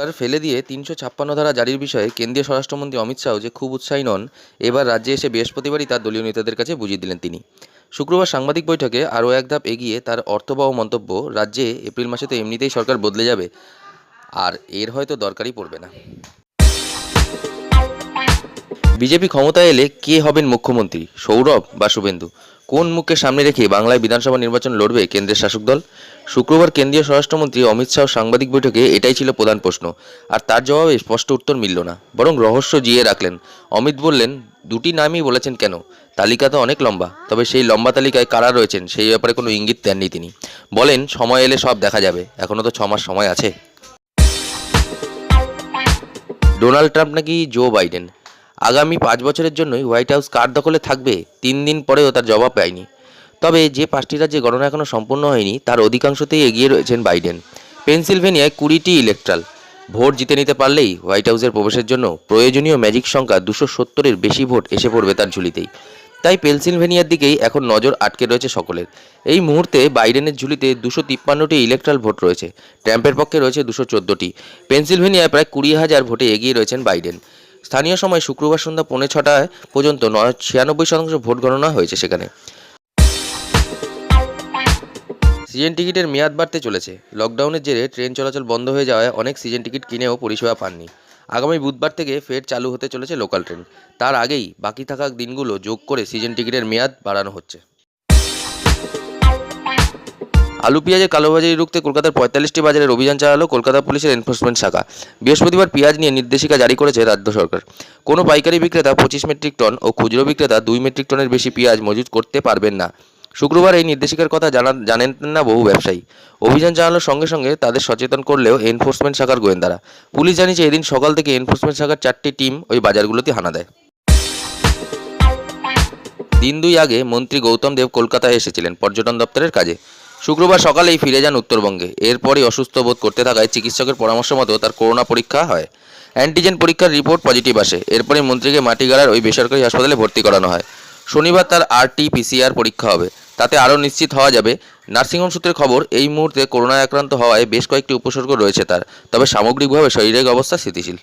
সংস্কার ফেলে দিয়ে তিনশো ছাপ্পান্ন ধারা জারির বিষয়ে কেন্দ্রীয় স্বরাষ্ট্রমন্ত্রী অমিত শাহ যে খুব উৎসাহী নন, এবার রাজ্যে এসে বৃহস্পতিবারই তার দলীয় নেতাদের কাছে বুঝিয়ে দিলেন তিনি। শুক্রবার সাংবাদিক বৈঠকে আরও এক ধাপ এগিয়ে তার অর্থবহ মন্তব্য, রাজ্যে এপ্রিল মাসে তো এমনিতেই সরকার বদলে যাবে, আর এর হয়তো দরকারই পড়বে না। বিজেপি ক্ষমতায় এলে কে হবেন মুখ্যমন্ত্রী, সৌরভ বা শুভেন্দু? কোন মুখকে সামনে রেখে বাংলায় বিধানসভা নির্বাচন লড়বে কেন্দ্রের শাসক দল? শুক্রবার কেন্দ্রীয় স্বরাষ্ট্রমন্ত্রী অমিত শাহ সাংবাদিক বৈঠকে এটাই ছিল প্রধান প্রশ্ন। আর তার জবাবে স্পষ্ট উত্তর মিলল না। বরং রহস্য জিয়ে রাখলেন। অমিত বললেন, দুটি নামই বলেছেন কেন? তালিকা তো অনেক লম্বা। তবে সেই লম্বা তালিকায় কারা রয়েছেন সেই ব্যাপারে কোনো ইঙ্গিত দেননি তিনি। বলেন, সময় এলে সব দেখা যাবে। এখনও তো ছমাস সময় আছে। ডোনাল্ড ট্রাম্প নাকি জো বাইডেন? আগামী পাঁচ বছরের জন্যই হোয়াইট হাউস কার দখলে থাকবে? তিন দিন পরেও তার জবাব পায়নি। তবে যে পাঁচটি রাজ্যে গণনা এখনও সম্পূর্ণ হয়নি, তার অধিকাংশতেই এগিয়ে রয়েছেন বাইডেন। পেনসিলভেনিয়ায় কুড়িটি ইলেকট্রাল। ভোট জিতে নিতে পারলেই হোয়াইট হাউসের প্রবেশের জন্য প্রয়োজনীয় ম্যাজিক সংখ্যা দুশো সত্তরের বেশি ভোট এসে পড়বে তার ঝুলিতেই। তাই পেনসিলভেনিয়ার দিকেই এখন নজর আটকে রয়েছে সকলের। এই মুহূর্তে বাইডেনের ঝুলিতে দুশো তিপ্পান্নটি ইলেকট্রাল ভোট রয়েছে। ট্রাম্পের পক্ষে রয়েছে দুশো চোদ্দোটি। পেনসিলভেনিয়ায় প্রায় কুড়ি হাজার ভোটে এগিয়ে রয়েছেন বাইডেন। স্থানীয় সময় শুক্রবার সন্ধ্যা পৌনে ছটায় পর্যন্ত নয় ছিয়ানব্বই শতাংশ ভোট গণনা হয়েছে সেখানে। সিজন টিকিটের মেয়াদ বাড়তে চলেছে। লকডাউনের জেরে ট্রেন চলাচল বন্ধ হয়ে যাওয়ায় অনেক সিজন টিকিট কিনেও পরিষেবা পাননি। আগামী বুধবার থেকে ফের চালু হতে চলেছে লোকাল ট্রেন। তার আগেই বাকি থাকা দিনগুলো যোগ করে সিজন টিকিটের মেয়াদ বাড়ানো হচ্ছে। আলু পেঁয়াজের কালোবাজারি রুখতে কলকাতার পঁয়তাল্লিশটি বাজারের অভিযান চালালো কলকাতা পুলিশের এনফোর্সমেন্ট শাখা। বৃহস্পতিবার পেঁয়াজ নিয়ে নির্দেশিকা জারি করেছে রাজ্য সরকার। কোনো পাইকারি বিক্রেতা পঁচিশ মেট্রিক টন ও খুচরো বিক্রেতা দুই মেট্রিক টনের বেশি পেঁয়াজ মজুত করতে পারবেন না। শুক্রবার এই নির্দেশিকার কথা জানা জানেন না বহু ব্যবসায়ী। অভিযান চালানোর সঙ্গে সঙ্গে তাদের সচেতন করলেও এনফোর্সমেন্ট শাখার গোয়েন্দারা। পুলিশ জানিয়েছে এদিন সকাল থেকে এনফোর্সমেন্ট শাখার চারটি টিম ওই বাজারগুলোতে হানা দেয়। দিন দুই আগে মন্ত্রী গৌতম দেব কলকাতায় এসেছিলেন পর্যটন দপ্তরের কাজে। শুক্রবার সকালেই ফিরে যান উত্তরবঙ্গে। এরপরই অসুস্থ বোধ করতে থাকায় চিকিৎসকের পরামর্শ মতো তার করোনা পরীক্ষা হয়। অ্যান্টিজেন পরীক্ষার রিপোর্ট পজিটিভ আসে। এরপরই মন্ত্রীকে মাটিগাড়ার ওই বেসরকারি হাসপাতালে ভর্তি করানো হয়। শনিবার তার আরটি পিসিআর পরীক্ষা হবে। তাতে আরও নিশ্চিত হওয়া যাবে। নার্সিংহোম সূত্রে খবর, এই মুহূর্তে করোনায় আক্রান্ত হওয়ায় বেশ কয়েকটি উপসর্গ রয়েছে তার। তবে সামগ্রিকভাবে শারীরিক অবস্থা স্থিতিশীল।